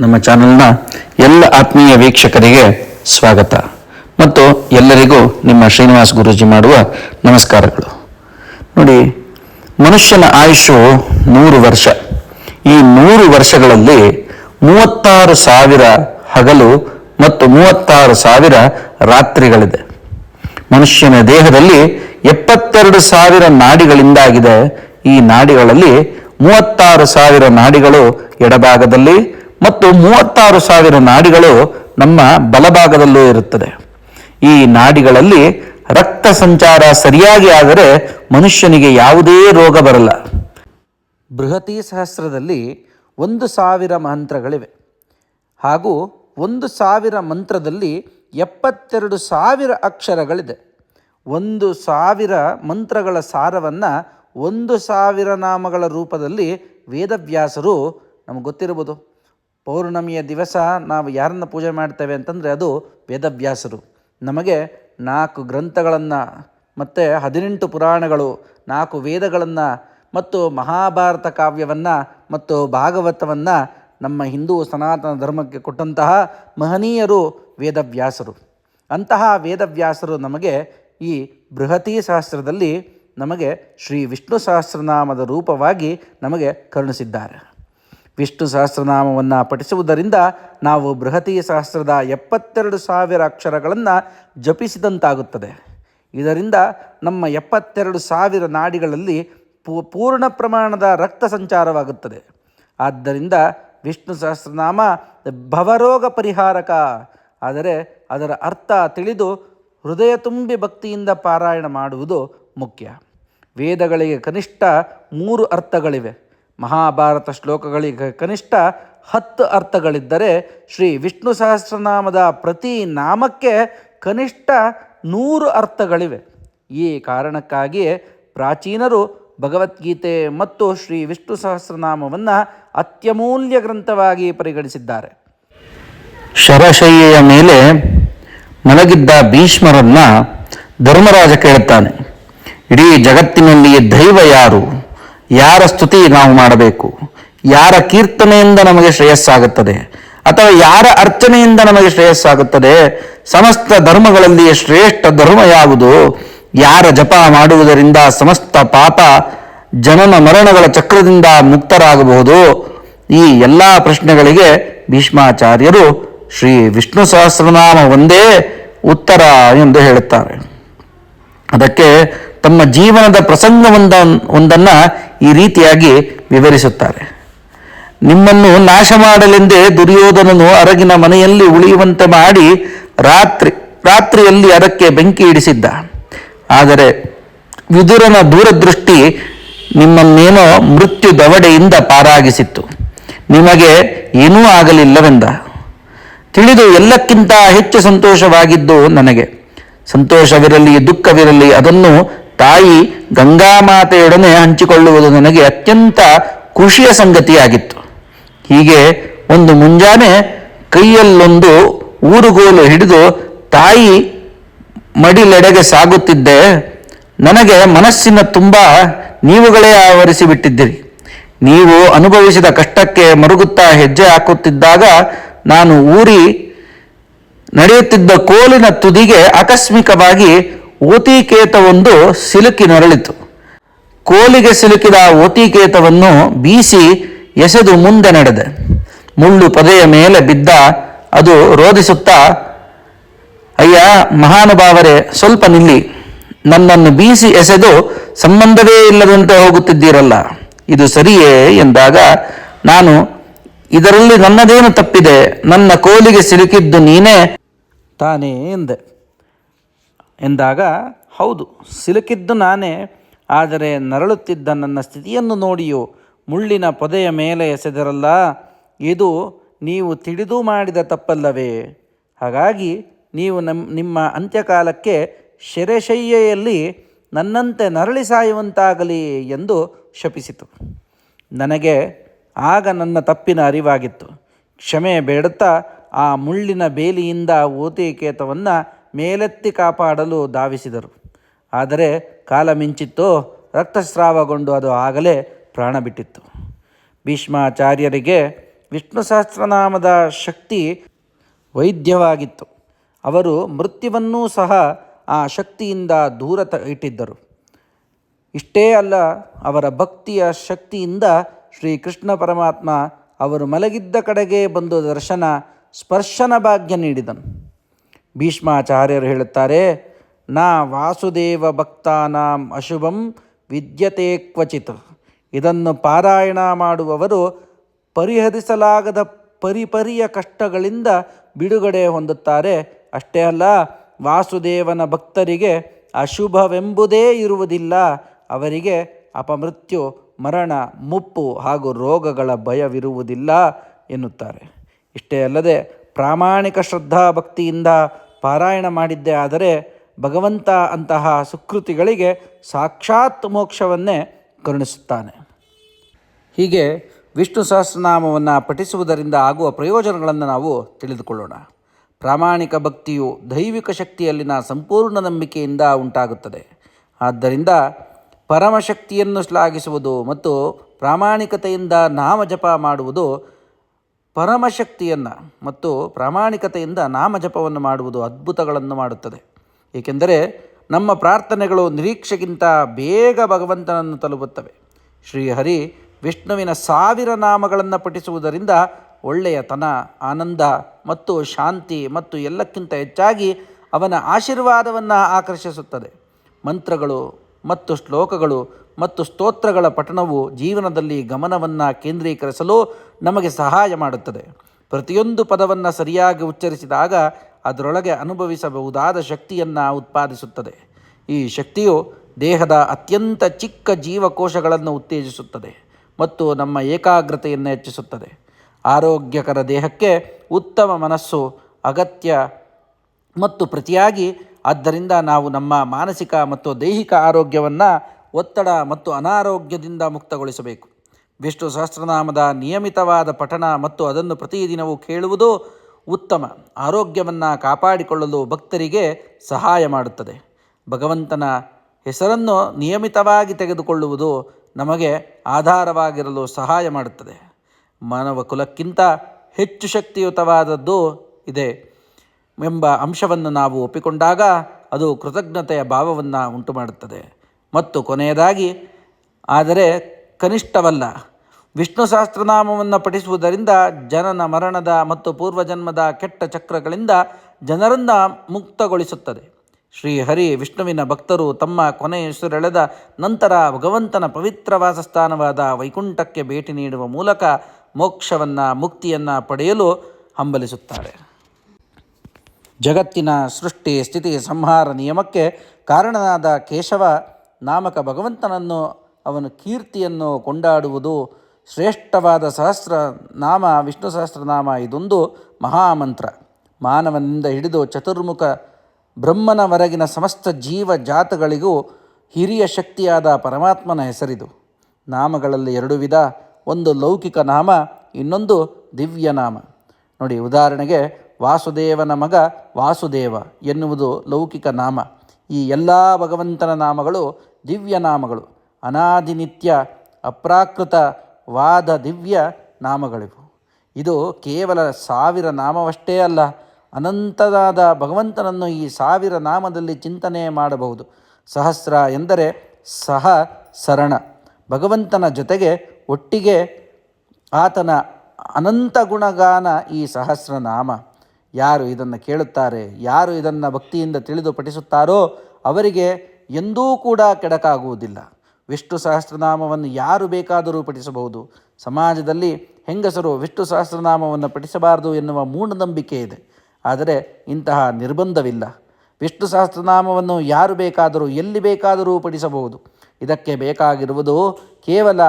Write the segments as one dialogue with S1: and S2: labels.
S1: ನಮ್ಮ ಚಾನೆಲ್ನ ಎಲ್ಲ ಆತ್ಮೀಯ ವೀಕ್ಷಕರಿಗೆ ಸ್ವಾಗತ. ಮತ್ತು ಎಲ್ಲರಿಗೂ ನಿಮ್ಮ ಶ್ರೀನಿವಾಸ್ ಗುರೂಜಿ ಮಾಡುವ ನಮಸ್ಕಾರಗಳು. ನೋಡಿ, ಮನುಷ್ಯನ ಆಯುಷು ನೂರು ವರ್ಷ. ಈ ನೂರು ವರ್ಷಗಳಲ್ಲಿ ಮೂವತ್ತಾರು ಸಾವಿರ ಹಗಲು ಮತ್ತು ಮೂವತ್ತಾರು ಸಾವಿರ ರಾತ್ರಿಗಳಿದೆ. ಮನುಷ್ಯನ ದೇಹದಲ್ಲಿ ಎಪ್ಪತ್ತೆರಡು ಸಾವಿರ ನಾಡಿಗಳಿಂದಾಗಿದೆ. ಈ ನಾಡಿಗಳಲ್ಲಿ ಮೂವತ್ತಾರು ಸಾವಿರ ನಾಡಿಗಳು ಎಡಭಾಗದಲ್ಲಿ ಮತ್ತು ಮೂವತ್ತಾರು ಸಾವಿರ ನಾಡಿಗಳು ನಮ್ಮ ಬಲಭಾಗದಲ್ಲೂ ಇರುತ್ತದೆ. ಈ ನಾಡಿಗಳಲ್ಲಿ ರಕ್ತ ಸಂಚಾರ ಸರಿಯಾಗಿ ಆದರೆ ಮನುಷ್ಯನಿಗೆ ಯಾವುದೇ ರೋಗ ಬರಲ್ಲ. ಬೃಹತಿ ಸಹಸ್ರದಲ್ಲಿ ಒಂದು ಸಾವಿರ ಮಂತ್ರಗಳಿವೆ. ಹಾಗೂ ಒಂದು ಸಾವಿರ ಮಂತ್ರದಲ್ಲಿ ಎಪ್ಪತ್ತೆರಡು ಸಾವಿರ ಅಕ್ಷರಗಳಿದೆ. ಒಂದು ಸಾವಿರ ಮಂತ್ರಗಳ ಸಾರವನ್ನು ಒಂದು ಸಾವಿರ ನಾಮಗಳ ರೂಪದಲ್ಲಿ ವೇದವ್ಯಾಸರು, ನಮಗೆ ಗೊತ್ತಿರ್ಬೋದು. ಪೌರ್ಣಮಿಯ ದಿವಸ ನಾವು ಯಾರನ್ನು ಪೂಜೆ ಮಾಡ್ತೇವೆ ಅಂತಂದರೆ ಅದು ವೇದವ್ಯಾಸರು. ನಮಗೆ ನಾಲ್ಕು ಗ್ರಂಥಗಳನ್ನು ಮತ್ತು ಹದಿನೆಂಟು ಪುರಾಣಗಳು, ನಾಲ್ಕು ವೇದಗಳನ್ನು ಮತ್ತು ಮಹಾಭಾರತ ಕಾವ್ಯವನ್ನು ಮತ್ತು ಭಾಗವತವನ್ನು ನಮ್ಮ ಹಿಂದೂ ಸನಾತನ ಧರ್ಮಕ್ಕೆ ಕೊಟ್ಟಂತಹ ಮಹನೀಯರು ವೇದವ್ಯಾಸರು. ಅಂತಹ ವೇದವ್ಯಾಸರು ನಮಗೆ ಈ ಬೃಹತಿ ಸಹಸ್ರದಲ್ಲಿ ನಮಗೆ ಶ್ರೀ ವಿಷ್ಣು ಸಹಸ್ರನಾಮದ ರೂಪವಾಗಿ ನಮಗೆ ಕರುಣಿಸಿದ್ದಾರೆ. ವಿಷ್ಣು ಸಹಸ್ರನಾಮವನ್ನು ಪಠಿಸುವುದರಿಂದ ನಾವು ಬೃಹತಿ ಸಹಸ್ರದ ಎಪ್ಪತ್ತೆರಡು ಸಾವಿರ ಅಕ್ಷರಗಳನ್ನು ಜಪಿಸಿದಂತಾಗುತ್ತದೆ. ಇದರಿಂದ ನಮ್ಮ ಎಪ್ಪತ್ತೆರಡು ಸಾವಿರ ನಾಡಿಗಳಲ್ಲಿ ಪೂರ್ಣ ಪ್ರಮಾಣದ ರಕ್ತ ಸಂಚಾರವಾಗುತ್ತದೆ. ಆದ್ದರಿಂದ ವಿಷ್ಣು ಸಹಸ್ರನಾಮ ಭವರೋಗ ಪರಿಹಾರಕ. ಆದರೆ ಅದರ ಅರ್ಥ ತಿಳಿದು ಹೃದಯ ತುಂಬಿ ಭಕ್ತಿಯಿಂದ ಪಾರಾಯಣ ಮಾಡುವುದು ಮುಖ್ಯ. ವೇದಗಳಿಗೆ ಕನಿಷ್ಠ ಮೂರು ಅರ್ಥಗಳಿವೆ. ಮಹಾಭಾರತ ಶ್ಲೋಕಗಳಿಗೆ ಕನಿಷ್ಠ ಹತ್ತು ಅರ್ಥಗಳಿದ್ದರೆ ಶ್ರೀ ವಿಷ್ಣು ಸಹಸ್ರನಾಮದ ಪ್ರತಿ ನಾಮಕ್ಕೆ ಕನಿಷ್ಠ ನೂರು ಅರ್ಥಗಳಿವೆ. ಈ ಕಾರಣಕ್ಕಾಗಿಯೇ ಪ್ರಾಚೀನರು ಭಗವದ್ಗೀತೆ ಮತ್ತು ಶ್ರೀ ವಿಷ್ಣು ಸಹಸ್ರನಾಮವನ್ನು ಅತ್ಯಮೂಲ್ಯ ಗ್ರಂಥವಾಗಿ ಪರಿಗಣಿಸಿದ್ದಾರೆ. ಶರಶಯ್ಯ ಮೇಲೆ ಮಲಗಿದ್ದ ಭೀಷ್ಮರನ್ನ ಧರ್ಮರಾಜ ಕೇಳುತ್ತಾನೆ. ಇಡೀ ಜಗತ್ತಿನಲ್ಲಿ ದೈವ ಯಾರು? ಯಾರ ಸ್ತುತಿ ನಾವು ಮಾಡಬೇಕು? ಯಾರ ಕೀರ್ತನೆಯಿಂದ ನಮಗೆ ಶ್ರೇಯಸ್ಸಾಗುತ್ತದೆ? ಅಥವಾ ಯಾರ ಅರ್ಚನೆಯಿಂದ ನಮಗೆ ಶ್ರೇಯಸ್ಸಾಗುತ್ತದೆ? ಸಮಸ್ತ ಧರ್ಮಗಳಲ್ಲಿ ಶ್ರೇಷ್ಠ ಧರ್ಮ ಯಾವುದು? ಯಾರ ಜಪ ಮಾಡುವುದರಿಂದ ಸಮಸ್ತ ಪಾಪ ಜನನ ಮರಣಗಳ ಚಕ್ರದಿಂದ ಮುಕ್ತರಾಗಬಹುದು? ಈ ಎಲ್ಲ ಪ್ರಶ್ನೆಗಳಿಗೆ ಭೀಷ್ಮಾಚಾರ್ಯರು ಶ್ರೀ ವಿಷ್ಣು ಸಹಸ್ರನಾಮ ಒಂದೇ ಉತ್ತರ ಎಂದು ಹೇಳುತ್ತಾರೆ. ಅದಕ್ಕೆ ತಮ್ಮ ಜೀವನದ ಪ್ರಸಂಗವೊಂದ, ಒಂದನ್ನು ಈ ರೀತಿಯಾಗಿ ವಿವರಿಸುತ್ತಾರೆ. ನಿಮ್ಮನ್ನು ನಾಶ ಮಾಡಲೆಂದೇ ದುರ್ಯೋಧನನು ಅರಗಿನ ಮನೆಯಲ್ಲಿ ಉಳಿಯುವಂತೆ ಮಾಡಿ ರಾತ್ರಿ, ರಾತ್ರಿಯಲ್ಲಿ ಅದಕ್ಕೆ ಬೆಂಕಿ ಇಡಿಸಿದ್ದ. ಆದರೆ ವಿದುರನ ದೂರದೃಷ್ಟಿ ನಿಮ್ಮನ್ನೇನೋ ಮೃತ್ಯು ದವಡೆಯಿಂದ ಪಾರಾಗಿಸಿತ್ತು. ನಿಮಗೆ ಏನೂ ಆಗಲಿಲ್ಲವೆಂದ. ತಿಳಿದು ಎಲ್ಲಕ್ಕಿಂತ ಹೆಚ್ಚು ಸಂತೋಷವಾಗಿದ್ದು ನನಗೆ. ಸಂತೋಷವಿರಲಿ, ದುಃಖವಿರಲಿ, ಅದನ್ನು ತಾಯಿ ಗಂಗಾಮಾತೆಯೊಡನೆ ಹಂಚಿಕೊಳ್ಳುವುದು ನನಗೆ ಅತ್ಯಂತ ಖುಷಿಯ ಸಂಗತಿಯಾಗಿತ್ತು. ಹೀಗೆ ಒಂದು ಮುಂಜಾನೆ ಕೈಯಲ್ಲೊಂದು ಊರುಗೋಲು ಹಿಡಿದು ತಾಯಿ ಮಡಿಲೆಡೆಗೆ ಸಾಗುತ್ತಿದ್ದೆ. ನನಗೆ ಮನಸ್ಸಿನ ತುಂಬ ನೀವುಗಳೇ ಆವರಿಸಿ ಬಿಟ್ಟಿದ್ದಿರಿ ನೀವು ಅನುಭವಿಸಿದ ಕಷ್ಟಕ್ಕೆ ಮರುಗುತ್ತಾ ಹೆಜ್ಜೆ ಹಾಕುತ್ತಿದ್ದಾಗ ನಾನು ಊರಿ ನಡೆಯುತ್ತಿದ್ದ ಕೋಲಿನ ತುದಿಗೆ ಆಕಸ್ಮಿಕವಾಗಿ ಓತಿಕೇತವೊಂದು ಸಿಲುಕಿ ನರಳಿತು ಕೋಲಿಗೆ ಸಿಲುಕಿದ ಓತಿಕೇತವನ್ನು ಬೀಸಿ ಎಸೆದು ಮುಂದೆ ನಡೆದೆ. ಮುಳ್ಳು ಪದೆಯ ಮೇಲೆ ಬಿದ್ದ ಅದು ರೋಧಿಸುತ್ತಾ, ಅಯ್ಯ, ಮಹಾನುಭಾವರೇ, ಸ್ವಲ್ಪ ನಿಲ್ಲಿ. ನನ್ನನ್ನು ಬೀಸಿ ಎಸೆದು ಸಂಬಂಧವೇ ಇಲ್ಲದಂತೆ ಹೋಗುತ್ತಿದ್ದೀರಲ್ಲ. ಇದು ಸರಿಯೇ? ಎಂದಾಗ, ನಾನು, ಇದರಲ್ಲಿ ನನ್ನದೇನು ತಪ್ಪಿದೆ? ನನ್ನ ಕೋಲಿಗೆ ಸಿಲುಕಿದ್ದು ನೀನೇ? ತಾನೇ, ಎಂದೆ. ಎಂದಾಗ, ಹೌದು, ಸಿಲುಕಿದ್ದು ನಾನೇ, ಆದರೆ ನರಳುತ್ತಿದ್ದ ನನ್ನ ಸ್ಥಿತಿಯನ್ನು ನೋಡಿಯೋ ಮುಳ್ಳಿನ ಪೊದೆಯ ಮೇಲೆ ಎಸೆದರಲ್ಲ, ಇದು ನೀವು ತಿಳಿದು ಮಾಡಿದ ತಪ್ಪಲ್ಲವೇ? ಹಾಗಾಗಿ ನೀವು ನಮ್ಮ ನಿಮ್ಮ ಅಂತ್ಯಕಾಲಕ್ಕೆ ಶೆರೆಶಯ್ಯೆಯಲ್ಲಿ ನನ್ನಂತೆ ನರಳಿ ಸಾಯುವಂತಾಗಲಿ ಎಂದು ಶಪಿಸಿತು. ನನಗೆ ಆಗ ನನ್ನ ತಪ್ಪಿನ ಅರಿವಾಗಿತ್ತು. ಕ್ಷಮೆ ಬೇಡುತ್ತಾ ಆ ಮುಳ್ಳಿನ ಬೇಲಿಯಿಂದ ಓತಿಕೇತವನ್ನು ಮೇಲೆತ್ತಿ ಕಾಪಾಡಲು ಧಾವಿಸಿದರು. ಆದರೆ ಕಾಲ ಮಿಂಚಿತ್ತೋ ರಕ್ತಸ್ರಾವಗೊಂಡು ಅದು ಆಗಲೇ ಪ್ರಾಣ ಬಿಟ್ಟಿತ್ತು. ಭೀಷ್ಮಾಚಾರ್ಯರಿಗೆ ವಿಷ್ಣು ಸಹಸ್ರನಾಮದ ಶಕ್ತಿ ವೈದ್ಯವಾಗಿತ್ತು. ಅವರು ಮೃತ್ಯುವನ್ನೂ ಸಹ ಆ ಶಕ್ತಿಯಿಂದ ದೂರ ತ ಇಟ್ಟಿದ್ದರು. ಇಷ್ಟೇ ಅಲ್ಲ, ಅವರ ಭಕ್ತಿಯ ಶಕ್ತಿಯಿಂದ ಶ್ರೀಕೃಷ್ಣ ಪರಮಾತ್ಮ ಅವರು ಮಲಗಿದ್ದ ಕಡೆಗೆ ಬಂದು ದರ್ಶನ, ಸ್ಪರ್ಶನ ಭಾಗ್ಯ ನೀಡಿದನು. ಭೀಷ್ಮಾಚಾರ್ಯರು ಹೇಳುತ್ತಾರೆ, ನಾ ವಾಸುದೇವ ಭಕ್ತಾನಾಂ ಅಶುಭಂ ವಿದ್ಯತೆ ಕ್ವಚಿತ್. ಇದನ್ನು ಪಾರಾಯಣ ಮಾಡುವವರು ಪರಿಹರಿಸಲಾಗದ ಪರಿಪರಿಯ ಕಷ್ಟಗಳಿಂದ ಬಿಡುಗಡೆ ಹೊಂದುತ್ತಾರೆ. ಅಷ್ಟೇ ಅಲ್ಲ, ವಾಸುದೇವನ ಭಕ್ತರಿಗೆ ಅಶುಭವೆಂಬುದೇ ಇರುವುದಿಲ್ಲ. ಅವರಿಗೆ ಅಪಮೃತ್ಯು, ಮರಣ, ಮುಪ್ಪು ಹಾಗೂ ರೋಗಗಳ ಭಯವಿರುವುದಿಲ್ಲ ಎನ್ನುತ್ತಾರೆ. ಇಷ್ಟೇ ಅಲ್ಲದೆ ಪ್ರಾಮಾಣಿಕ ಶ್ರದ್ಧಾ ಭಕ್ತಿಯಿಂದ ಪಾರಾಯಣ ಮಾಡಿದ್ದೇ ಆದರೆ ಭಗವಂತ ಅಂತಹ ಸುಕೃತಿಗಳಿಗೆ ಸಾಕ್ಷಾತ್ ಮೋಕ್ಷವನ್ನೇ ಕರುಣಿಸುತ್ತಾನೆ. ಹೀಗೆ ವಿಷ್ಣು ಸಹಸ್ರನಾಮವನ್ನು ಪಠಿಸುವುದರಿಂದ ಆಗುವ ಪ್ರಯೋಜನಗಳನ್ನು ನಾವು ತಿಳಿದುಕೊಳ್ಳೋಣ. ಪ್ರಾಮಾಣಿಕ ಭಕ್ತಿಯು ದೈವಿಕ ಶಕ್ತಿಯಲ್ಲಿನ ಸಂಪೂರ್ಣ ನಂಬಿಕೆಯಿಂದ ಉಂಟಾಗುತ್ತದೆ. ಆದ್ದರಿಂದ ಪರಮಶಕ್ತಿಯನ್ನು ಶ್ಲಾಘಿಸುವುದು ಮತ್ತು ಪ್ರಾಮಾಣಿಕತೆಯಿಂದ ನಾಮಜಪ ಮಾಡುವುದು ಪರಮಶಕ್ತಿಯನ್ನು ಮತ್ತು ಪ್ರಾಮಾಣಿಕತೆಯಿಂದ ನಾಮಜಪವನ್ನು ಮಾಡುವುದು ಅದ್ಭುತಗಳನ್ನು ಮಾಡುತ್ತದೆ. ಏಕೆಂದರೆ ನಮ್ಮ ಪ್ರಾರ್ಥನೆಗಳು ನಿರೀಕ್ಷೆಗಿಂತ ಬೇಗ ಭಗವಂತನನ್ನು ತಲುಪುತ್ತವೆ. ಶ್ರೀಹರಿ ವಿಷ್ಣುವಿನ ಸಾವಿರ ನಾಮಗಳನ್ನು ಪಠಿಸುವುದರಿಂದ ಒಳ್ಳೆಯತನ ಆನಂದ ಮತ್ತು ಶಾಂತಿ ಮತ್ತು ಎಲ್ಲಕ್ಕಿಂತ ಹೆಚ್ಚಾಗಿ ಅವನ ಆಶೀರ್ವಾದವನ್ನು ಆಕರ್ಷಿಸುತ್ತದೆ. ಮಂತ್ರಗಳು ಮತ್ತು ಶ್ಲೋಕಗಳು ಮತ್ತು ಸ್ತೋತ್ರಗಳ ಪಠಣವು ಜೀವನದಲ್ಲಿ ಗಮನವನ್ನು ಕೇಂದ್ರೀಕರಿಸಲು ನಮಗೆ ಸಹಾಯ ಮಾಡುತ್ತದೆ. ಪ್ರತಿಯೊಂದು ಪದವನ್ನು ಸರಿಯಾಗಿ ಉಚ್ಚರಿಸಿದಾಗ ಅದರೊಳಗೆ ಅನುಭವಿಸಬಹುದಾದ ಶಕ್ತಿಯನ್ನು ಉತ್ಪಾದಿಸುತ್ತದೆ. ಈ ಶಕ್ತಿಯು ದೇಹದ ಅತ್ಯಂತ ಚಿಕ್ಕ ಜೀವಕೋಶಗಳನ್ನು ಉತ್ತೇಜಿಸುತ್ತದೆ ಮತ್ತು ನಮ್ಮ ಏಕಾಗ್ರತೆಯನ್ನು ಹೆಚ್ಚಿಸುತ್ತದೆ. ಆರೋಗ್ಯಕರ ದೇಹಕ್ಕೆ ಉತ್ತಮ ಮನಸ್ಸು, ಅಗತ್ಯ ಮತ್ತು ಪ್ರತಿಯಾಗಿ, ಆದ್ದರಿಂದ ನಾವು ನಮ್ಮ ಮಾನಸಿಕ ಮತ್ತು ದೈಹಿಕ ಆರೋಗ್ಯವನ್ನು ಒತ್ತಡ ಮತ್ತು ಅನಾರೋಗ್ಯದಿಂದ ಮುಕ್ತಗೊಳಿಸಬೇಕು. ವಿಷ್ಣು ಸಹಸ್ರನಾಮದ ನಿಯಮಿತವಾದ ಪಠಣ ಮತ್ತು ಅದನ್ನು ಪ್ರತಿದಿನವೂ ಕೇಳುವುದು ಉತ್ತಮ. ಆರೋಗ್ಯವನ್ನು ಕಾಪಾಡಿಕೊಳ್ಳಲು ಭಕ್ತರಿಗೆ ಸಹಾಯ ಮಾಡುತ್ತದೆ. ಭಗವಂತನ ಹೆಸರನ್ನು ನಿಯಮಿತವಾಗಿ ತೆಗೆದುಕೊಳ್ಳುವುದು ನಮಗೆ ಆಧಾರವಾಗಿರಲು ಸಹಾಯ ಮಾಡುತ್ತದೆ. ಮಾನವ ಕುಲಕ್ಕಿಂತ ಹೆಚ್ಚು ಶಕ್ತಿಯುತವಾದದ್ದು ಇದೆ ಎಂಬ ಅಂಶವನ್ನು ನಾವು ಒಪ್ಪಿಕೊಂಡಾಗ ಅದು ಕೃತಜ್ಞತೆಯ ಭಾವವನ್ನು ಉಂಟುಮಾಡುತ್ತದೆ. ಮತ್ತು ಕೊನೆಯದಾಗಿ, ಆದರೆ ಕನಿಷ್ಠವಲ್ಲ. ವಿಷ್ಣು ಸಹಸ್ರನಾಮವನ್ನು ಪಠಿಸುವುದರಿಂದ ಜನನ ಮರಣದ ಮತ್ತು ಪೂರ್ವಜನ್ಮದ ಕೆಟ್ಟ ಚಕ್ರಗಳಿಂದ ಜನರನ್ನು ಮುಕ್ತಗೊಳಿಸುತ್ತದೆ. ಶ್ರೀಹರಿ ವಿಷ್ಣುವಿನ ಭಕ್ತರು ತಮ್ಮ ಕೊನೆಯುಸಿರೆಳೆದ ನಂತರ ಭಗವಂತನ ಪವಿತ್ರ ವಾಸಸ್ಥಾನವಾದ ವೈಕುಂಠಕ್ಕೆ ಭೇಟಿ ನೀಡುವ ಮೂಲಕ ಮೋಕ್ಷವನ್ನು, ಮುಕ್ತಿಯನ್ನು ಪಡೆಯಲು ಹಂಬಲಿಸುತ್ತಾರೆ. ಜಗತ್ತಿನ ಸೃಷ್ಟಿ, ಸ್ಥಿತಿ, ಸಂಹಾರ ನಿಯಮಕ್ಕೆ ಕಾರಣನಾದ ಕೇಶವ ನಾಮಕ ಭಗವಂತನನ್ನು, ಅವನ ಕೀರ್ತಿಯನ್ನು ಕೊಂಡಾಡುವುದು ಶ್ರೇಷ್ಠವಾದ ಸಹಸ್ರ ನಾಮ, ವಿಷ್ಣು ಸಹಸ್ರನಾಮ ಇದೊಂದು ಮಹಾಮಂತ್ರ. ಮಾನವನಿಂದ ಹಿಡಿದು ಚತುರ್ಮುಖ ಬ್ರಹ್ಮನವರೆಗಿನ ಸಮಸ್ತ ಜೀವ ಜಾತಗಳಿಗೂ ಹಿರಿಯ ಶಕ್ತಿಯಾದ ಪರಮಾತ್ಮನ ಹೆಸರಿದು. ನಾಮಗಳಲ್ಲಿ ಎರಡು ವಿಧ, ಒಂದು ಲೌಕಿಕ ನಾಮ, ಇನ್ನೊಂದು ದಿವ್ಯ ನಾಮ. ನೋಡಿ, ಉದಾಹರಣೆಗೆ ವಾಸುದೇವನ ಮಗ ವಾಸುದೇವ ಎನ್ನುವುದು ಲೌಕಿಕ ನಾಮ. ಈ ಎಲ್ಲ ಭಗವಂತನ ನಾಮಗಳು ದಿವ್ಯ ನಾಮಗಳು. ಅನಾದಿನಿತ್ಯ ಅಪ್ರಾಕೃತವಾದ ದಿವ್ಯ ನಾಮಗಳಿವು. ಇದು ಕೇವಲ ಸಾವಿರ ನಾಮವಷ್ಟೇ ಅಲ್ಲ ಅನಂತದಾದ ಭಗವಂತನನ್ನು ಈ ಸಾವಿರ ನಾಮದಲ್ಲಿ ಚಿಂತನೆ ಮಾಡಬಹುದು. ಸಹಸ್ರ ಎಂದರೆ ಸಹ ಸರಣ. ಭಗವಂತನ ಜೊತೆಗೆ ಒಟ್ಟಿಗೆ ಆತನ ಅನಂತ ಗುಣಗಾನ ಈ ಸಹಸ್ರನಾಮ ಯಾರು ಇದನ್ನು ಕೇಳುತ್ತಾರೆ, ಯಾರು ಇದನ್ನು ಭಕ್ತಿಯಿಂದ ತಿಳಿದು ಪಠಿಸುತ್ತಾರೋ ಅವರಿಗೆ ಎಂದೂ ಕೂಡ ಕೆಡಕಾಗುವುದಿಲ್ಲ. ವಿಷ್ಣು ಸಹಸ್ರನಾಮವನ್ನು ಯಾರು ಬೇಕಾದರೂ ಪಠಿಸಬಹುದು. ಸಮಾಜದಲ್ಲಿ ಹೆಂಗಸರು ವಿಷ್ಣು ಸಹಸ್ರನಾಮವನ್ನು ಪಠಿಸಬಾರದು ಎನ್ನುವ ಮೂಢನಂಬಿಕೆ ಇದೆ. ಆದರೆ ಇಂತಹ ನಿರ್ಬಂಧವಿಲ್ಲ. ವಿಷ್ಣು ಸಹಸ್ರನಾಮವನ್ನು ಯಾರು ಬೇಕಾದರೂ ಎಲ್ಲಿ ಬೇಕಾದರೂ ಪಠಿಸಬಹುದು. ಇದಕ್ಕೆ ಬೇಕಾಗಿರುವುದು ಕೇವಲ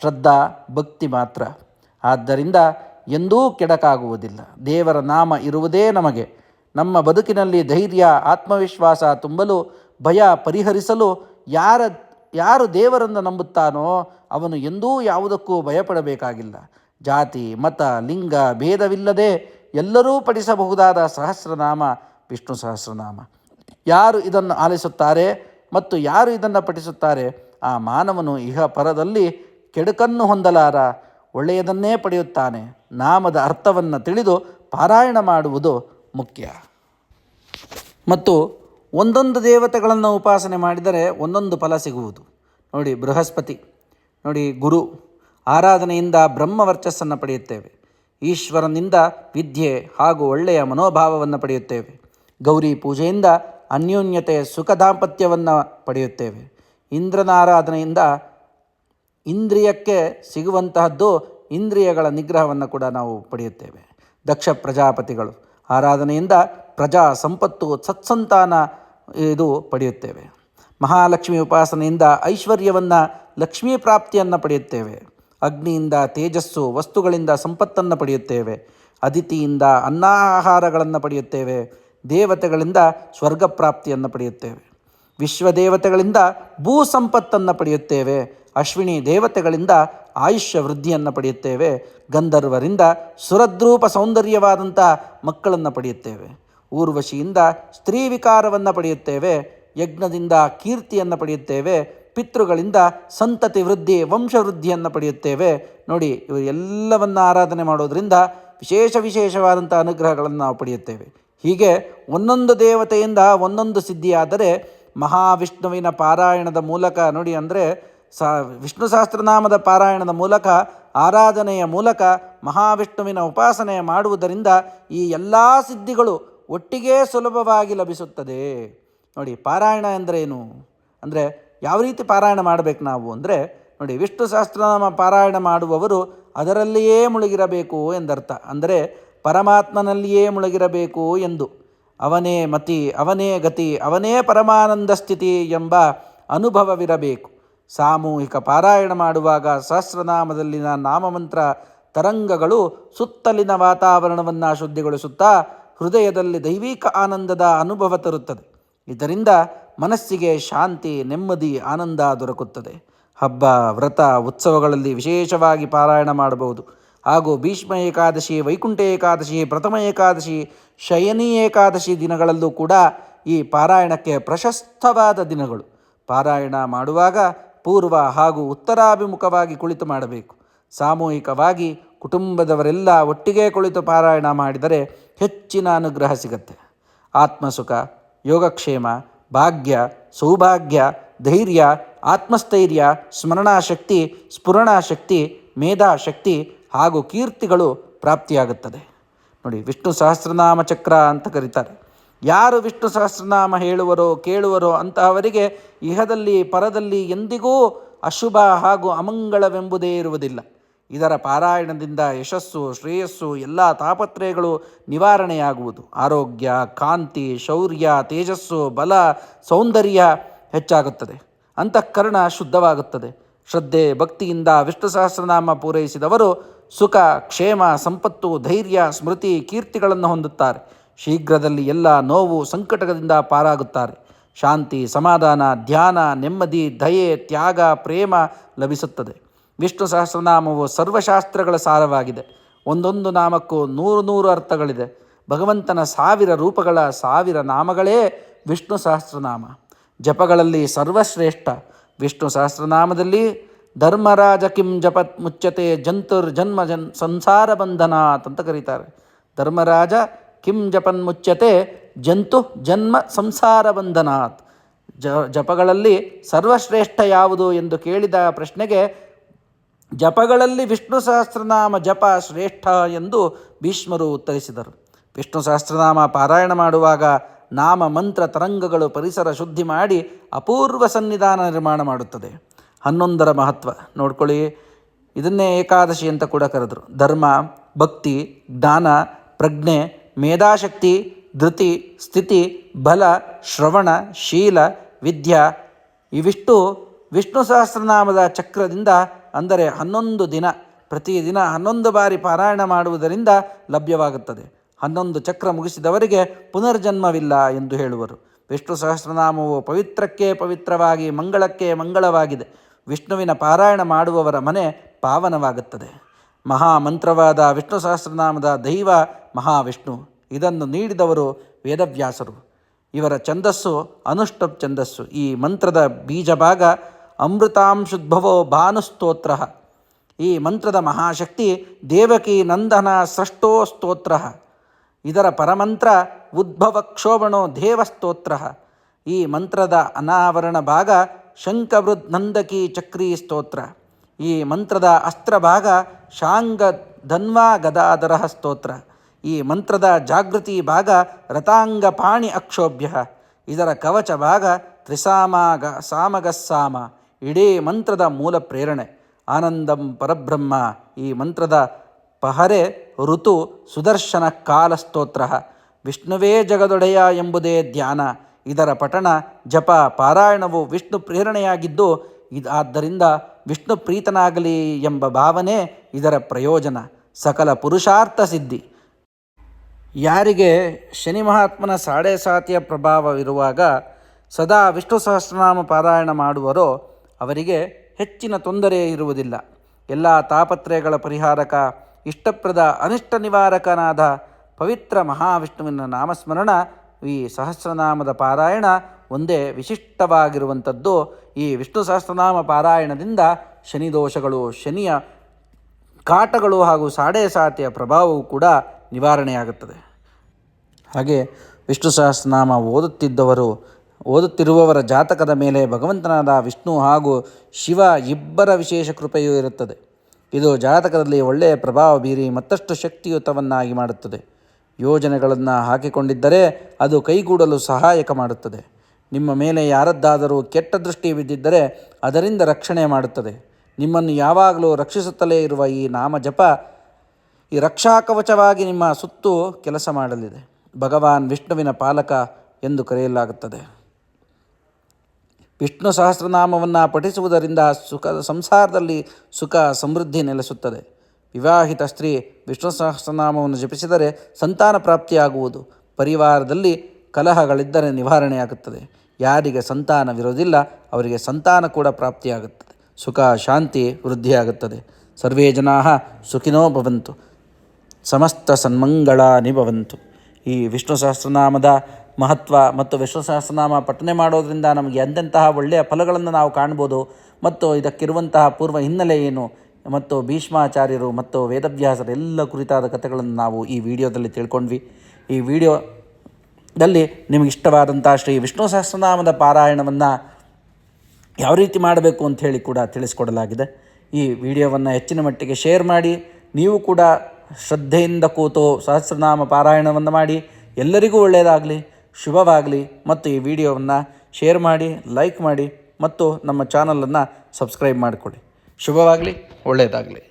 S1: ಶ್ರದ್ಧಾ, ಭಕ್ತಿ ಮಾತ್ರ. ಆದ್ದರಿಂದ ಎಂದೂ ಕೆಡಕಾಗುವುದಿಲ್ಲ. ದೇವರ ನಾಮ ಇರುವುದೇ ನಮಗೆ. ನಮ್ಮ ಬದುಕಿನಲ್ಲಿ ಧೈರ್ಯ, ಆತ್ಮವಿಶ್ವಾಸ ತುಂಬಲು ಭಯ ಪರಿಹರಿಸಲು ಯಾರ, ಯಾರು ದೇವರನ್ನು ನಂಬುತ್ತಾನೋ ಅವನು ಎಂದೂ ಯಾವುದಕ್ಕೂ ಭಯಪಡಬೇಕಾಗಿಲ್ಲ. ಜಾತಿ, ಮತ, ಲಿಂಗ ಭೇದವಿಲ್ಲದೆ ಎಲ್ಲರೂ ಪಠಿಸಬಹುದಾದ ಸಹಸ್ರನಾಮ, ವಿಷ್ಣು ಸಹಸ್ರನಾಮ. ಯಾರು ಇದನ್ನು ಆಲಿಸುತ್ತಾರೆ ಮತ್ತು ಯಾರು ಇದನ್ನು ಪಠಿಸುತ್ತಾರೆ ಆ ಮಾನವನು ಇಹ ಪರದಲ್ಲಿ ಕೆಡುಕನ್ನು ಹೊಂದಲಾರ ಒಳ್ಳೆಯದನ್ನೇ ಪಡೆಯುತ್ತಾನೆ. ನಾಮದ ಅರ್ಥವನ್ನು ತಿಳಿದು ಪಾರಾಯಣ ಮಾಡುವುದು ಮುಖ್ಯ. ಮತ್ತು ಒಂದೊಂದು ದೇವತೆಗಳನ್ನು ಉಪಾಸನೆ ಮಾಡಿದರೆ ಒಂದೊಂದು ಫಲ ಸಿಗುವುದು. ನೋಡಿ ಬೃಹಸ್ಪತಿ, ನೋಡಿ ಗುರು, ಆರಾಧನೆಯಿಂದ ಬ್ರಹ್ಮ ವರ್ಚಸ್ಸನ್ನು ಪಡೆಯುತ್ತೇವೆ. ಈಶ್ವರನಿಂದ ವಿದ್ಯೆ ಹಾಗೂ ಒಳ್ಳೆಯ ಮನೋಭಾವವನ್ನು ಪಡೆಯುತ್ತೇವೆ. ಗೌರಿ ಪೂಜೆಯಿಂದ ಅನ್ಯೋನ್ಯತೆ ಸುಖ ದಾಂಪತ್ಯವನ್ನು ಪಡೆಯುತ್ತೇವೆ. ಇಂದ್ರನ ಆರಾಧನೆಯಿಂದ ಇಂದ್ರಿಯಕ್ಕೆ ಸಿಗುವಂತಹದ್ದು ಇಂದ್ರಿಯಗಳ ನಿಗ್ರಹವನ್ನು ಕೂಡ ನಾವು ಪಡೆಯುತ್ತೇವೆ. ದಕ್ಷ ಪ್ರಜಾಪತಿಗಳು ಆರಾಧನೆಯಿಂದ ಪ್ರಜಾ ಸಂಪತ್ತು ಸತ್ಸಂತಾನ ಇದು ಪಡೆಯುತ್ತೇವೆ. ಮಹಾಲಕ್ಷ್ಮಿ ಉಪಾಸನೆಯಿಂದ ಐಶ್ವರ್ಯವನ್ನು ಲಕ್ಷ್ಮೀ ಪ್ರಾಪ್ತಿಯನ್ನು ಪಡೆಯುತ್ತೇವೆ. ಅಗ್ನಿಯಿಂದ ತೇಜಸ್ಸು ವಸ್ತುಗಳಿಂದ ಸಂಪತ್ತನ್ನು ಪಡೆಯುತ್ತೇವೆ. ಅದಿತಿಯಿಂದ ಅನ್ನಾಹಾರಗಳನ್ನು ಪಡೆಯುತ್ತೇವೆ. ದೇವತೆಗಳಿಂದ ಸ್ವರ್ಗ ಪ್ರಾಪ್ತಿಯನ್ನು ಪಡೆಯುತ್ತೇವೆ. ವಿಶ್ವದೇವತೆಗಳಿಂದ ಭೂ ಸಂಪತ್ತನ್ನು ಪಡೆಯುತ್ತೇವೆ. ಅಶ್ವಿನಿ ದೇವತೆಗಳಿಂದ ಆಯುಷ್ಯ ವೃದ್ಧಿಯನ್ನು ಪಡೆಯುತ್ತೇವೆ. ಗಂಧರ್ವರಿಂದ ಸುರದ್ರೂಪ ಸೌಂದರ್ಯವಾದಂಥ ಮಕ್ಕಳನ್ನು ಪಡೆಯುತ್ತೇವೆ. ಊರ್ವಶಿಯಿಂದ ಸ್ತ್ರೀ ವಿಕಾರವನ್ನು ಪಡೆಯುತ್ತೇವೆ. ಯಜ್ಞದಿಂದ ಕೀರ್ತಿಯನ್ನು ಪಡೆಯುತ್ತೇವೆ. ಪಿತೃಗಳಿಂದ ಸಂತತಿ ವೃದ್ಧಿ ವಂಶವೃದ್ಧಿಯನ್ನು ಪಡೆಯುತ್ತೇವೆ. ನೋಡಿ, ಇವರು ಎಲ್ಲವನ್ನು ಆರಾಧನೆ ಮಾಡೋದರಿಂದ ವಿಶೇಷ ವಿಶೇಷವಾದಂಥ ಅನುಗ್ರಹಗಳನ್ನು ನಾವು ಪಡೆಯುತ್ತೇವೆ. ಹೀಗೆ ಒಂದೊಂದು ದೇವತೆಯಿಂದ ಒಂದೊಂದು ಸಿದ್ಧಿಯಾದರೆ ಮಹಾವಿಷ್ಣುವಿನ ಪಾರಾಯಣದ ಮೂಲಕ ನೋಡಿ ಅಂದರೆ ಸ, ವಿಷ್ಣು ಸಹಸ್ರನಾಮದ ಪಾರಾಯಣದ ಮೂಲಕ, ಆರಾಧನೆಯ ಮೂಲಕ, ಮಹಾವಿಷ್ಣುವಿನ ಉಪಾಸನೆ ಮಾಡುವುದರಿಂದ ಈ ಎಲ್ಲ ಸಿದ್ಧಿಗಳು ಒಟ್ಟಿಗೆ ಸುಲಭವಾಗಿ ಲಭಿಸುತ್ತದೆ. ನೋಡಿ, ಪಾರಾಯಣ ಎಂದರೇನು? ಅಂದರೆ ಯಾವ ರೀತಿ ಪಾರಾಯಣ ಮಾಡಬೇಕು ನಾವು ಅಂದರೆ, ನೋಡಿ, ವಿಷ್ಣು ಸಹಸ್ರನಾಮ ಪಾರಾಯಣ ಮಾಡುವವರು ಅದರಲ್ಲಿಯೇ ಮುಳುಗಿರಬೇಕು ಎಂದರ್ಥ. ಅಂದರೆ, ಪರಮಾತ್ಮನಲ್ಲಿಯೇ ಮುಳುಗಿರಬೇಕು ಎಂದು. ಅವನೇ ಮತಿ, ಅವನೇ ಗತಿ, ಅವನೇ ಪರಮಾನಂದ ಸ್ಥಿತಿ ಎಂಬ ಅನುಭವವಿರಬೇಕು. ಸಾಮೂಹಿಕ ಪಾರಾಯಣ ಮಾಡುವಾಗ ಸಹಸ್ರನಾಮದಲ್ಲಿನ ನಾಮಮಂತ್ರ ತರಂಗಗಳು ಸುತ್ತಲಿನ ವಾತಾವರಣವನ್ನು ಶುದ್ಧಿಗೊಳಿಸುತ್ತಾ ಹೃದಯದಲ್ಲಿ ದೈವಿಕ ಆನಂದದ ಅನುಭವ ತರುತ್ತದೆ. ಇದರಿಂದ ಮನಸ್ಸಿಗೆ ಶಾಂತಿ, ನೆಮ್ಮದಿ, ಆನಂದ ದೊರಕುತ್ತದೆ. ಹಬ್ಬ, ವ್ರತ, ಉತ್ಸವಗಳಲ್ಲಿ ವಿಶೇಷವಾಗಿ ಪಾರಾಯಣ ಮಾಡಬಹುದು. ಹಾಗೂ ಭೀಷ್ಮ ಏಕಾದಶಿ, ವೈಕುಂಠ ಏಕಾದಶಿ, ಪ್ರಥಮ ಏಕಾದಶಿ, ಶಯನಿ ಏಕಾದಶಿ ದಿನಗಳಲ್ಲೂ ಕೂಡ ಈ ಪಾರಾಯಣಕ್ಕೆ ಪ್ರಶಸ್ತವಾದ ದಿನಗಳು. ಪಾರಾಯಣ ಮಾಡುವಾಗ ಪೂರ್ವ ಹಾಗೂ ಉತ್ತರಾಭಿಮುಖವಾಗಿ ಕುಳಿತು ಮಾಡಬೇಕು. ಸಾಮೂಹಿಕವಾಗಿ ಕುಟುಂಬದವರೆಲ್ಲ ಒಟ್ಟಿಗೆ ಕುಳಿತು ಪಾರಾಯಣ ಮಾಡಿದರೆ ಹೆಚ್ಚಿನ ಅನುಗ್ರಹ ಸಿಗತ್ತೆ. ಆತ್ಮಸುಖ, ಯೋಗಕ್ಷೇಮ, ಭಾಗ್ಯ, ಸೌಭಾಗ್ಯ, ಧೈರ್ಯ, ಆತ್ಮಸ್ಥೈರ್ಯ, ಸ್ಮರಣಾಶಕ್ತಿ, ಸ್ಫುರಣಾಶಕ್ತಿ, ಮೇಧಾಶಕ್ತಿ ಹಾಗೂ ಕೀರ್ತಿಗಳು ಪ್ರಾಪ್ತಿಯಾಗುತ್ತದೆ. ನೋಡಿ, ವಿಷ್ಣು ಸಹಸ್ರನಾಮ ಚಕ್ರ ಅಂತ ಕರೀತಾರೆ. ಯಾರು ವಿಷ್ಣು ಸಹಸ್ರನಾಮ ಹೇಳುವರೋ, ಕೇಳುವರೋ ಅಂತಹವರಿಗೆ ಇಹದಲ್ಲಿ, ಪರದಲ್ಲಿ ಎಂದಿಗೂ ಅಶುಭ ಹಾಗೂ ಅಮಂಗಳವೆಂಬುದೇ ಇರುವುದಿಲ್ಲ. ಇದರ ಪಾರಾಯಣದಿಂದ ಯಶಸ್ಸು, ಶ್ರೇಯಸ್ಸು, ಎಲ್ಲ ತಾಪತ್ರಯಗಳು ನಿವಾರಣೆಯಾಗುವುದು. ಆರೋಗ್ಯ, ಕಾಂತಿ, ಶೌರ್ಯ, ತೇಜಸ್ಸು, ಬಲ, ಸೌಂದರ್ಯ ಹೆಚ್ಚಾಗುತ್ತದೆ. ಅಂತಃಕರಣ ಶುದ್ಧವಾಗುತ್ತದೆ. ಶ್ರದ್ಧೆ, ಭಕ್ತಿಯಿಂದ ವಿಷ್ಣು ಸಹಸ್ರನಾಮ ಪೂರೈಸಿದವರು ಸುಖ, ಕ್ಷೇಮ, ಸಂಪತ್ತು, ಧೈರ್ಯ, ಸ್ಮೃತಿ, ಕೀರ್ತಿಗಳನ್ನು ಹೊಂದುತ್ತಾರೆ. ಶೀಘ್ರದಲ್ಲಿ ಎಲ್ಲ ನೋವು ಸಂಕಟದಿಂದ ಪಾರಾಗುತ್ತಾರೆ. ಶಾಂತಿ, ಸಮಾಧಾನ, ಧ್ಯಾನ, ನೆಮ್ಮದಿ, ದಯೆ, ತ್ಯಾಗ, ಪ್ರೇಮ ಲಭಿಸುತ್ತದೆ. ವಿಷ್ಣು ಸಹಸ್ರನಾಮವು ಸರ್ವಶಾಸ್ತ್ರಗಳ ಸಾರವಾಗಿದೆ. ಒಂದೊಂದು ನಾಮಕ್ಕೂ ನೂರು ನೂರು ಅರ್ಥಗಳಿದೆ. ಭಗವಂತನ ಸಾವಿರ ರೂಪಗಳ ಸಾವಿರ ನಾಮಗಳೇ ವಿಷ್ಣು ಸಹಸ್ರನಾಮ. ಜಪಗಳಲ್ಲಿ ಸರ್ವಶ್ರೇಷ್ಠ. ವಿಷ್ಣು ಸಹಸ್ರನಾಮದಲ್ಲಿ ಧರ್ಮರಾಜ ಕಿಂ ಜಪತ್ ಮುಚ್ಚತೆ ಜಂತುರ್ ಜನ್ಮ ಜನ್ ಸಂಸಾರ ಬಂಧನಾತ್ ಅಂತ ಕರೀತಾರೆ. ಧರ್ಮರಾಜ ಕಿಂ ಜಪನ್ ಮುಚ್ಚತೆ ಜಂತು ಜನ್ಮ ಸಂಸಾರ ಬಂಧನಾತ್. ಜ, ಜಪಗಳಲ್ಲಿ ಸರ್ವಶ್ರೇಷ್ಠ ಯಾವುದು ಎಂದು ಕೇಳಿದ ಪ್ರಶ್ನೆಗೆ, ಜಪಗಳಲ್ಲಿ ವಿಷ್ಣು ಸಹಸ್ರನಾಮ ಜಪ ಶ್ರೇಷ್ಠ ಎಂದು ಭೀಷ್ಮರು ಉತ್ತರಿಸಿದರು. ವಿಷ್ಣು ಸಹಸ್ರನಾಮ ಪಾರಾಯಣ ಮಾಡುವಾಗ ನಾಮ ಮಂತ್ರ ತರಂಗಗಳು ಪರಿಸರ ಶುದ್ಧಿ ಮಾಡಿ ಅಪೂರ್ವ ಸನ್ನಿಧಾನ ನಿರ್ಮಾಣ ಮಾಡುತ್ತದೆ. ಹನ್ನೊಂದರ ಮಹತ್ವ ನೋಡ್ಕೊಳ್ಳಿ. ಇದನ್ನೇ ಏಕಾದಶಿ ಅಂತ ಕೂಡ ಕರೆದರು. ಧರ್ಮ, ಭಕ್ತಿ, ಜ್ಞಾನ, ಪ್ರಜ್ಞೆ ಮೇಧಾಶಕ್ತಿ, ಧೃತಿ, ಸ್ಥಿತಿ, ಬಲ, ಶ್ರವಣ, ಶೀಲ, ವಿದ್ಯಾ ಇವಿಷ್ಟು ವಿಷ್ಣು ಸಹಸ್ರನಾಮದ ಚಕ್ರದಿಂದ ಅಂದರೆ ಹನ್ನೊಂದು ದಿನ, ಪ್ರತಿದಿನ ಹನ್ನೊಂದು ಬಾರಿ ಪಾರಾಯಣ ಮಾಡುವುದರಿಂದ ಲಭ್ಯವಾಗುತ್ತದೆ. ಹನ್ನೊಂದು ಚಕ್ರ ಮುಗಿಸಿದವರಿಗೆ ಪುನರ್ಜನ್ಮವಿಲ್ಲ ಎಂದು ಹೇಳುವರು. ವಿಷ್ಣು ಸಹಸ್ರನಾಮವು ಪವಿತ್ರಕ್ಕೆ ಪವಿತ್ರವಾಗಿ, ಮಂಗಳಕ್ಕೆ ಮಂಗಳವಾಗಿದೆ. ವಿಷ್ಣುವಿನ ಪಾರಾಯಣ ಮಾಡುವವರ ಮನೆ ಪಾವನವಾಗುತ್ತದೆ. ಮಹಾಮಂತ್ರವಾದ ವಿಷ್ಣು ಸಹಸ್ರನಾಮದ ದೈವ ಮಹಾವಿಷ್ಣು. ಇದನ್ನು ನೀಡಿದವರು ವೇದವ್ಯಾಸರು. ಇವರ ಛಂದಸ್ಸು ಅನುಷ್ಟಪ್ ಛಂದಸ್ಸು. ಈ ಮಂತ್ರದ ಬೀಜ ಭಾಗ ಅಮೃತಾಂಶುದ್ಭವೋ ಭಾನುಸ್ತೋತ್ರ. ಈ ಮಂತ್ರದ ಮಹಾಶಕ್ತಿ ದೇವಕಿ ನಂದನ ಸೃಷ್ಟೋ ಸ್ತೋತ್ರ. ಇದರ ಪರಮಂತ್ರ ಉದ್ಭವ ಕ್ಷೋಭಣೋ ದೇವಸ್ತೋತ್ರ ಈ ಮಂತ್ರದ ಅನಾವರಣ ಭಾಗ ಶಂಕವೃದ್ ನಂದಕಿ ಚಕ್ರಿ ಸ್ತೋತ್ರ. ಈ ಮಂತ್ರದ ಅಸ್ತ್ರ ಭಾಗ ಶಾಂಗ ಧನ್ವಾ ಗದಾಧರ ಸ್ತೋತ್ರ. ಈ ಮಂತ್ರದ ಜಾಗೃತಿ ಭಾಗ ರತಾಂಗ ಪಾಣಿ ಅಕ್ಷೋಭ್ಯ. ಇದರ ಕವಚ ಭಾಗ ತ್ರಿಸಾಮಾಗ ಸಾಮಗಸ್ಸಾಮ, ಇಡೀ ಮಂತ್ರದ ಮೂಲ ಪ್ರೇರಣೆ. ಆನಂದಂ ಪರಬ್ರಹ್ಮ, ಈ ಮಂತ್ರದ ಪಹರೆ ಋತು ಸುದರ್ಶನ ಕಾಲ ಸ್ತೋತ್ರ. ವಿಷ್ಣುವೇ ಜಗದೊಡೆಯ ಎಂಬುದೇ ಧ್ಯಾನ. ಇದರ ಪಠಣ, ಜಪ, ಪಾರಾಯಣವು ವಿಷ್ಣು ಪ್ರೇರಣೆಯಾಗಿದ್ದು ಆದ್ದರಿಂದ ವಿಷ್ಣು ಪ್ರೀತನಾಗಲಿ ಎಂಬ ಭಾವನೆ ಇದರ ಪ್ರಯೋಜನ. ಸಕಲ ಪುರುಷಾರ್ಥ ಸಿದ್ಧಿ. ಯಾರಿಗೆ ಶನಿ ಮಹಾತ್ಮನ ಸಾಡೆ ಸಾತಿಯ ಪ್ರಭಾವವಿರುವಾಗ ಸದಾ ವಿಷ್ಣು ಸಹಸ್ರನಾಮ ಪಾರಾಯಣ ಮಾಡುವರೋ ಅವರಿಗೆ ಹೆಚ್ಚಿನ ತೊಂದರೆ ಇರುವುದಿಲ್ಲ. ಎಲ್ಲ ತಾಪತ್ರಯಗಳ ಪರಿಹಾರಕ, ಇಷ್ಟಪ್ರದ ಅನಿಷ್ಟ ನಿವಾರಕನಾದ ಪವಿತ್ರ ಮಹಾವಿಷ್ಣುವಿನ ನಾಮಸ್ಮರಣ ಈ ಸಹಸ್ರನಾಮದ ಪಾರಾಯಣ ಒಂದೇ ವಿಶಿಷ್ಟವಾಗಿರುವಂಥದ್ದು. ಈ ವಿಷ್ಣು ಸಹಸ್ರನಾಮ ಪಾರಾಯಣದಿಂದ ಶನಿ ದೋಷಗಳು, ಶನಿಯ ಕಾಟಗಳು ಹಾಗೂ ಸಾಡೆ ಸಾತಿಯ ಪ್ರಭಾವವು ಕೂಡ ನಿವಾರಣೆಯಾಗುತ್ತದೆ. ಹಾಗೆ ವಿಷ್ಣು ಸಹಸ್ರನಾಮ ಓದುತ್ತಿದ್ದವರು, ಓದುತ್ತಿರುವವರ ಜಾತಕದ ಮೇಲೆ ಭಗವಂತನಾದ ವಿಷ್ಣು ಹಾಗೂ ಶಿವ ಇಬ್ಬರ ವಿಶೇಷ ಕೃಪೆಯೂ ಇರುತ್ತದೆ. ಇದು ಜಾತಕದಲ್ಲಿ ಒಳ್ಳೆಯ ಪ್ರಭಾವ ಬೀರಿ ಮತ್ತಷ್ಟು ಶಕ್ತಿಯುತವನ್ನಾಗಿ ಮಾಡುತ್ತದೆ. ಯೋಜನೆಗಳನ್ನು ಹಾಕಿಕೊಂಡಿದ್ದರೆ ಅದು ಕೈಗೂಡಲು ಸಹಾಯಕ ಮಾಡುತ್ತದೆ. ನಿಮ್ಮ ಮೇಲೆ ಯಾರದ್ದಾದರೂ ಕೆಟ್ಟ ದೃಷ್ಟಿ ಬಿದ್ದಿದ್ದರೆ ಅದರಿಂದ ರಕ್ಷಣೆ ಮಾಡುತ್ತದೆ. ನಿಮ್ಮನ್ನು ಯಾವಾಗಲೂ ರಕ್ಷಿಸುತ್ತಲೇ ಇರುವ ಈ ನಾಮ ಜಪ ಈ ರಕ್ಷಾಕವಚವಾಗಿ ನಿಮ್ಮ ಸುತ್ತು ಕೆಲಸ ಮಾಡಲಿದೆ. ಭಗವಾನ್ ವಿಷ್ಣುವಿನ ಪಾಲಕ ಎಂದು ಕರೆಯಲಾಗುತ್ತದೆ. ವಿಷ್ಣು ಸಹಸ್ರನಾಮವನ್ನು ಪಠಿಸುವುದರಿಂದ ಸುಖ, ಸಂಸಾರದಲ್ಲಿ ಸುಖ, ಸಮೃದ್ಧಿ ನೆಲೆಸುತ್ತದೆ. ವಿವಾಹಿತ ಸ್ತ್ರೀ ವಿಷ್ಣು ಸಹಸ್ರನಾಮವನ್ನು ಜಪಿಸಿದರೆ ಸಂತಾನ ಪ್ರಾಪ್ತಿಯಾಗುವುದು. ಪರಿವಾರದಲ್ಲಿ ಕಲಹಗಳಿದ್ದರೆ ನಿವಾರಣೆಯಾಗುತ್ತದೆ. ಯಾರಿಗೆ ಸಂತಾನವಿರೋದಿಲ್ಲ ಅವರಿಗೆ ಸಂತಾನ ಕೂಡ ಪ್ರಾಪ್ತಿಯಾಗುತ್ತದೆ. ಸುಖ, ಶಾಂತಿ, ವೃದ್ಧಿಯಾಗುತ್ತದೆ. ಸರ್ವೇ ಜನಾ ಸುಖಿನೋ ಭವಂತು. ಸಮಸ್ತ ಸನ್ಮಂಗಳಾನಿ ಭವಂತು. ಈ ವಿಷ್ಣು ಸಹಸ್ರನಾಮದ ಮಹತ್ವ ಮತ್ತು ವಿಷ್ಣು ಸಹಸ್ರನಾಮ ಪಠನೆ ಮಾಡೋದರಿಂದ ನಮಗೆ ಎಂತೆಂತಹ ಒಳ್ಳೆಯ ಫಲಗಳನ್ನು ನಾವು ಕಾಣ್ಬೋದು ಮತ್ತು ಇದಕ್ಕಿರುವಂತಹ ಪೂರ್ವ ಹಿನ್ನೆಲೆ ಏನು ಮತ್ತು ಭೀಷ್ಮಾಚಾರ್ಯರು ಮತ್ತು ವೇದವ್ಯಾಸರ ಎಲ್ಲ ಕುರಿತಾದ ಕಥೆಗಳನ್ನು ನಾವು ಈ ವಿಡಿಯೋದಲ್ಲಿ ತಿಳ್ಕೊಂಡ್ವಿ. ಈ ವಿಡಿಯೋದಲ್ಲಿ ನಿಮಗೆ ಇಷ್ಟವಾದಂಥ ಶ್ರೀ ವಿಷ್ಣು ಸಹಸ್ರನಾಮದ ಪಾರಾಯಣವನ್ನು ಯಾವ ರೀತಿ ಮಾಡಬೇಕು ಅಂತ ಹೇಳಿ ಕೂಡ ತಿಳಿಸ್ಕೊಡಲಾಗಿದೆ. ಈ ವಿಡಿಯೋವನ್ನು ಹೆಚ್ಚಿನ ಮಟ್ಟಿಗೆ ಶೇರ್ ಮಾಡಿ, ನೀವು ಕೂಡ ಶ್ರದ್ಧೆಯಿಂದ ಕೂತು ಸಹಸ್ರನಾಮ ಪಾರಾಯಣವನ್ನು ಮಾಡಿ ಎಲ್ಲರಿಗೂ ಒಳ್ಳೆಯದಾಗಲಿ, ಶುಭವಾಗಲಿ ಮತ್ತು ಈ ವಿಡಿಯೋವನ್ನು ಶೇರ್ ಮಾಡಿ, ಲೈಕ್ ಮಾಡಿ ಮತ್ತು ನಮ್ಮ ಚಾನಲನ್ನು ಸಬ್ಸ್ಕ್ರೈಬ್ ಮಾಡಿಕೊಡಿ. ಶುಭವಾಗಲಿ, ಒಳ್ಳೆಯದಾಗಲಿ.